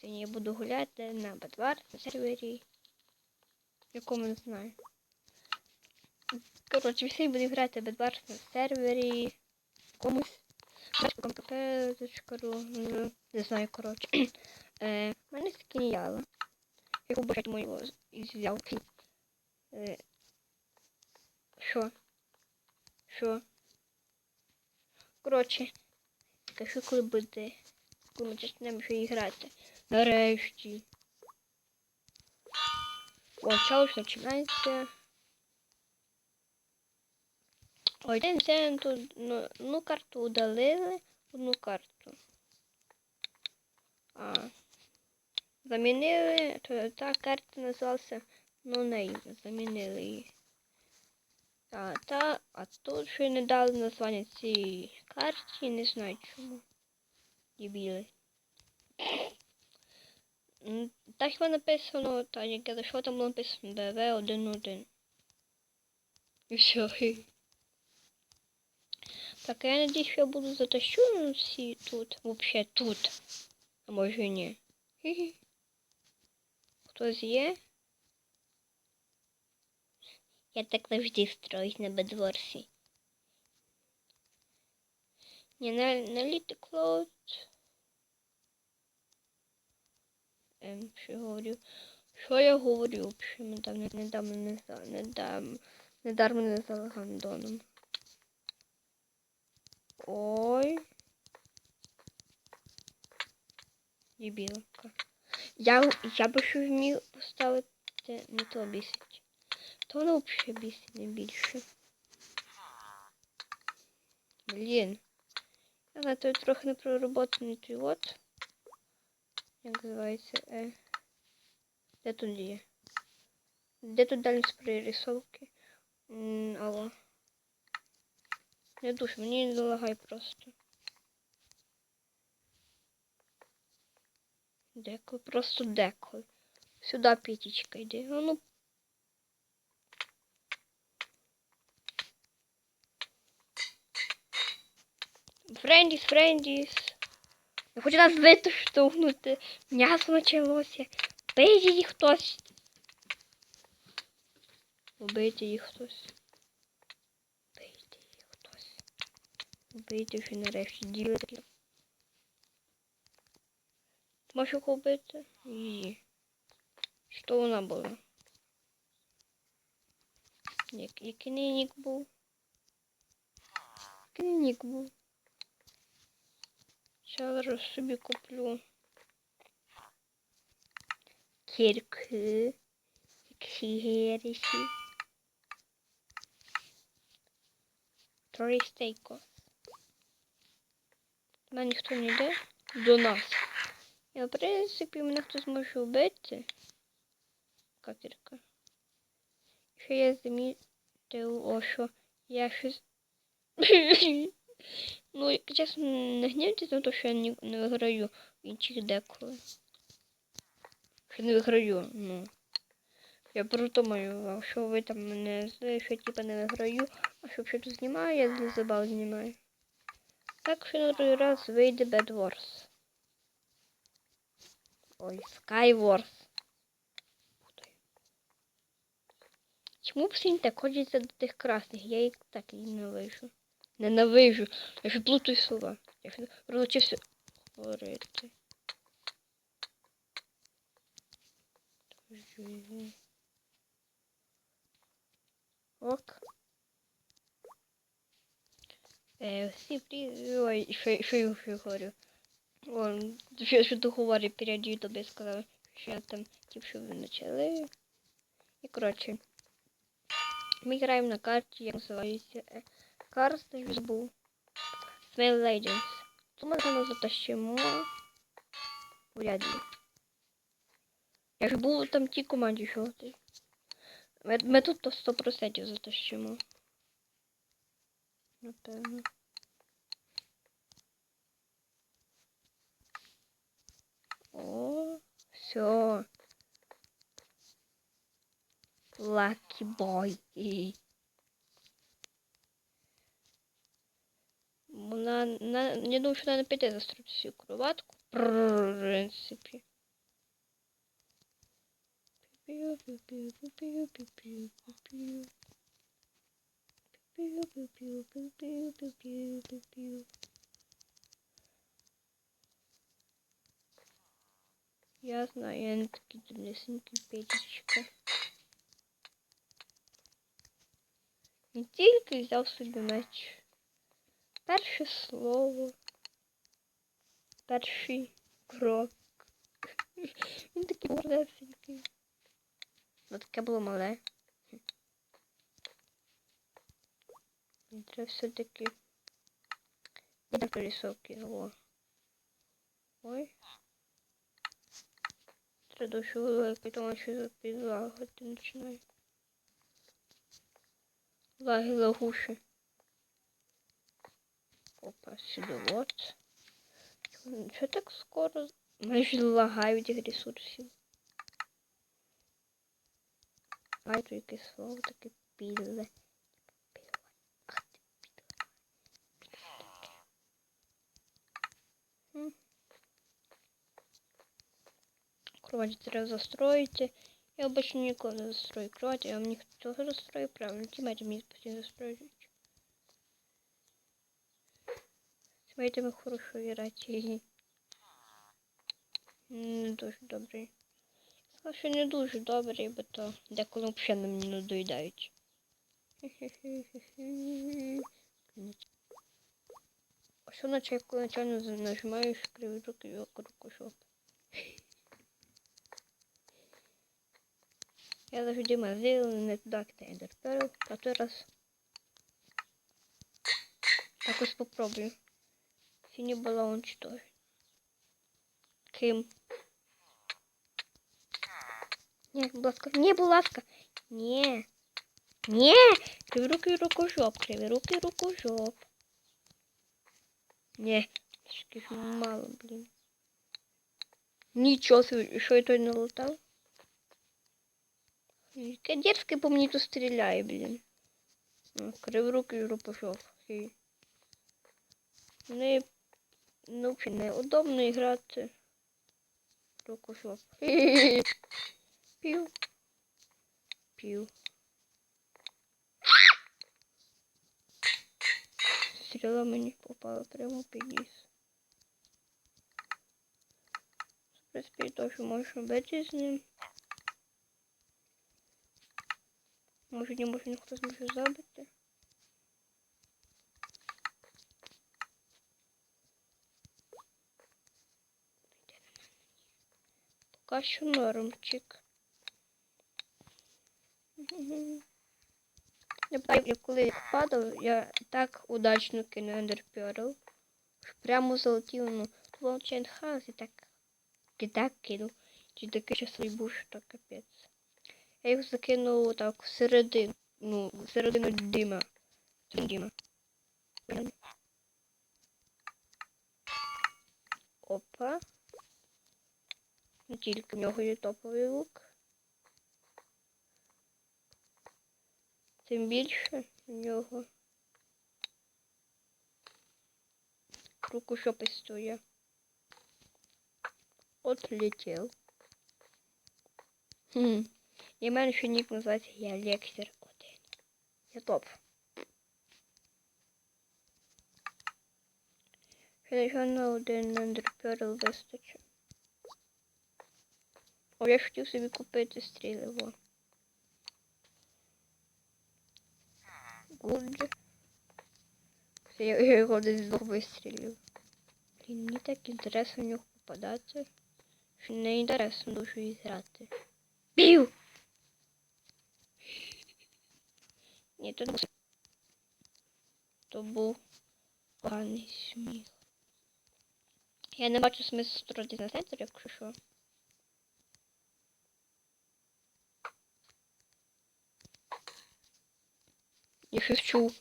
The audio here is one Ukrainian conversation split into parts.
Сьогодні я буду гуляти на Бедвар на сервері. Якому не знаю. Коротше, всі будемо грати Бедвар на сервері. Комусь. Ну, Не знаю, коротше. Е, мене скініяла. Яку бачать мою взяв. Е, що? Що? Коротше, кажу, коли буде. Коли ми почнемо ще грати. Нарешті. О, челендж починається. Ой, це тут ну, одну карту удалили, одну карту. А, замінили, то та карта називалася No Name, замінили її. А, та, а тут ще не дали названня цій карті, не знаю чому. Дебіли. Так хіба написано, та як я зайшов, там було написано БВ-1-1. І все. Так, я надеюсь, що я буду затащу всі тут. Вообще тут. А може і ні. Хтось є? Я так завжди строюсь на бедворсі. Не на, на літи клоуд. Ем, що говорю? Що я говорю? В общем, недавно, недавно не знаю, недавно, недармо не знала гандоном. Ой. Дебілка. Я, я би ще вмів поставити не то бісить. То воно взагалі бісить не більше. Блін. Я знаю, той трохи не проработаний той от. Як називається? Е. Де тут є? Де тут дальність прорисовки? Алло. Не душ, мені не залагай просто. Деколи, просто деколи. Сюди п'ятічка йде. А ну. Френдіс, френдіс. Я хочу нас виштовхнути. М'ясо почалося. Бийте їх хтось. Убийте їх хтось. Убийте їх хтось. Убийте вже нарешті. Можеш його вбити? Її. Що вона була? Як, який нік був? Який нік був? Зараз собі куплю. Кірки. Кіріші. Три стейко. Мене ніхто не йде до нас. І, в принципі, мене хтось може вбити. Капірка. Що я замітив, о, що я щось. ну, як чесно, не гнівайтесь на те, що я не, не виграю інших деколи. Що не виграю, ну. Я просто маю, а що ви там мене знаєте, що типа не виграю, а що щось знімаю, я для забав знімаю. Так що на другий раз вийде Bad Wars. Ой, Skywars. Чому всі не так хочеться до тих красних? Я їх так і ненавижу. Ненавижу. Я ще плутаю слова. Я ще розучився говорити. Ок. Е, всі при... Ой, що, я що говорю? Он, що, що ти говориш, перейди тобі сказав, що я там, тип, що ви почали. І, коротше, ми граємо на карті, як називається, карта, я забув. Smell Legends. Тому ми затащимо. Вряд ли. Я ж був там ті команді жовтий. Ми, ми тут то 100% затащимо. Напевно. О, все. Lucky boy. Вона на, я думаю, що вона не піде застроїти всю кроватку. В принципі. Пиу-пиу-пиу-пиу-пиу-пиу-пиу-пиу. Пиу-пиу-пиу-пиу-пиу-пиу-пиу. Я знаю, я не такий дрібнесенький петечка. Він тільки взяв собі меч. Перше слово. Перший крок. Він такий малесенький. Ну таке було мале. Треба все-таки. Не пересовки його. Ой. Треба дуже великий, тому що підлагати починає. Лаги лагуші. Опа, сюди от. Що так скоро? Майже лагають ресурсів. А тут якесь слово таке підле. Підле. Ах ти підле. Підле таке. М. Кровать треба застроїти. Я обычно ніколи не застрою кровать, а мені хто застрою правильно. Тімейти мені постійно застроюють. Тімейтами хорошо грати. Не дуже добрий. Що не дуже добрий, бо то деколи взагалі на мені надоїдають. А що на чайку начально нажимаєш криві руки і руку щоб. Я завжди мазил, не туди дерперу, а той раз якось попробую. Синій балон чи то. Ким? Ні, будь ласка, ні, будь ласка. Ні. Ні. Криві руки рукожоп, криві руки рукожоп. Ні, трішки ж мало, блін. Нічого собі, що я той не лутав? Яке дерзке по мені тут стріляє, блін. Ну, Криворукий рукожоп. Хі. Не, ну, неудобно грати. Хі-хі-хі. Пів. Пів. Стріла мені попала прямо під ніс. В принципі, то, що можеш робити з ним. Може, не може ніхто зможе забити. Я пам'ятаю, коли падав, я так удачно кинув Ender Прямо залетів, ну, Волчент Хаус і так, і так кинув. Чи такий щасливий був, що так капець. Я їх закинув так всередину, ну, всередину дима. Дима. Опа. Не тільки в нього є топовий лук. Тим більше в нього руку що пистує. Отлетел. Хм. І в мене ще нік називається я Лексер 1. Я топ. Ще на один ендерперл вистачить. О, я ж хотів собі купити стріли, во. Я, його десь двох вистрілів. Блін, мені так інтересно в нього попадати. Що не інтересно дуже і грати. Бів! Ні, то не. То був поганий сміх. Я не бачу смислу строїтись на центр, якщо що. Я щось чув.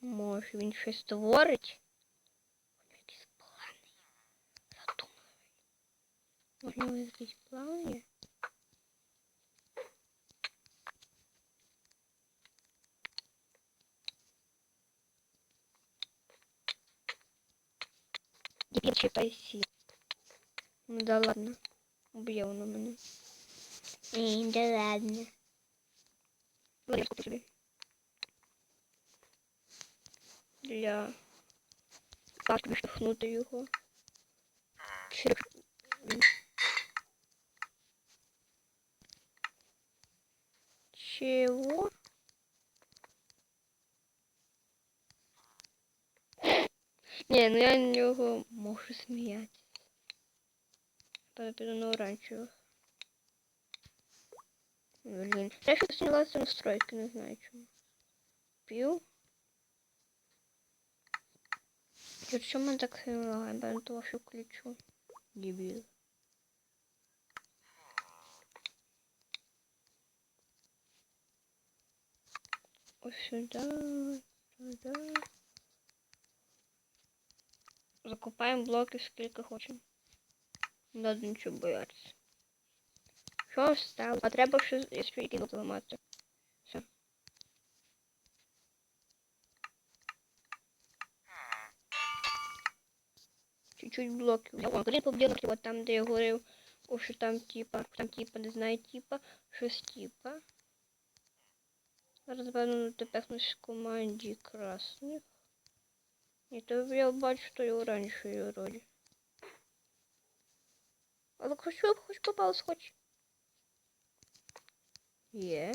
Може він щось творить? Він якийсь плани. Задумливий. Може у нього якийсь план є? Я читай сі. Ну да ладно. Уб'є воно мене. Ні, да ладно. Я скупи собі. Для... Так, відштовхнути його. Чи... Чего? Не, ну я на нього можу сміятися. Тепер піду на оранжевих. Блін. Я щось снялася настройки, не знаю. П'ю. І чому мене так лагає? Я то вашу ключу. Дебіл. Ось сюди, сюди. Закупаємо блоки скільки хочемо. Не надо нічого боятися. Що стало? А треба ще якщо який блок ламати. Все. Чуть-чуть. Я вам гриб побіг, от там, де я говорив, о, що там типа, там типа, не знаю, типа, щось типа. Зараз, напевно, тепехнусь в команді красних. І то я бачу, що я оранжевий вроді. Але хочу, хоч попалось, хоч. Є.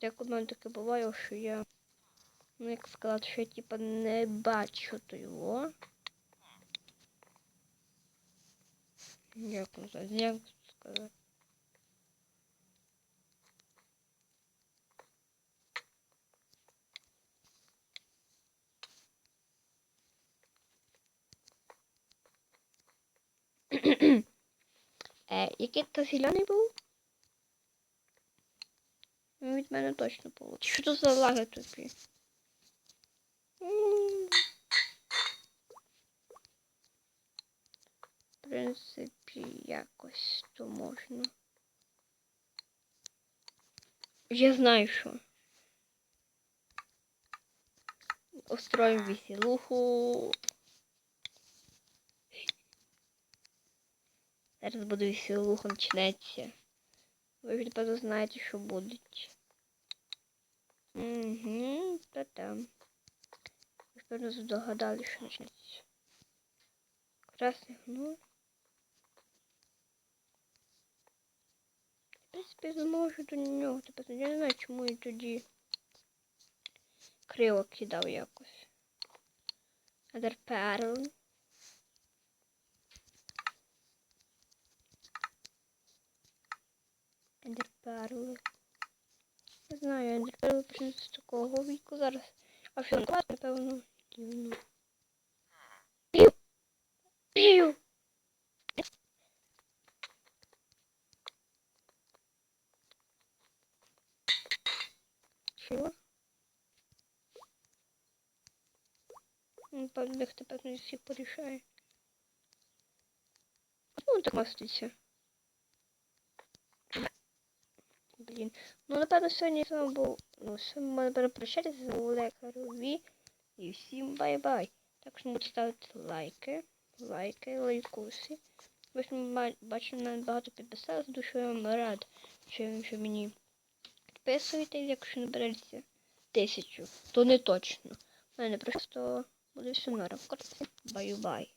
Як у мене таке буває, що я, ну як сказати, що я типа не бачу то його. Як як сказати. Е, який то зелений був? Ну, від мене точно получить. Що то за лаги? М. В принципі, якось то можна. Я знаю, що. Устроїмо веселуху. Зараз буде веселуха почнеться. Ви ж напевно знаєте, що будуть. Угу, та там. Ви ж певно здогадали, що почнеться. Красний гнур. В принципі, зможу до нього. Тобто я не знаю, чому я тоді криво кидав якось. Адер перл. Ендерперли. Не знаю, я ендерперли почнуться з такого віку зараз. А що, клас, напевно, дивно. Пів! Пів! Чого? Напевно, дехто певно всі порішає. Ну, так маститься. Блін. Ну, напевно, сьогодні з вами був. Ну, все, ми будемо прощатися з Олекарові. І всім бай-бай. Так що можете ставити лайки, лайки, лайкуси. Ви ж бачите, мене багато підписали, дуже вам рад, що, що мені підписуєте, якщо набереться тисячу, то не точно. У мене просто буде все норм. Бай-бай.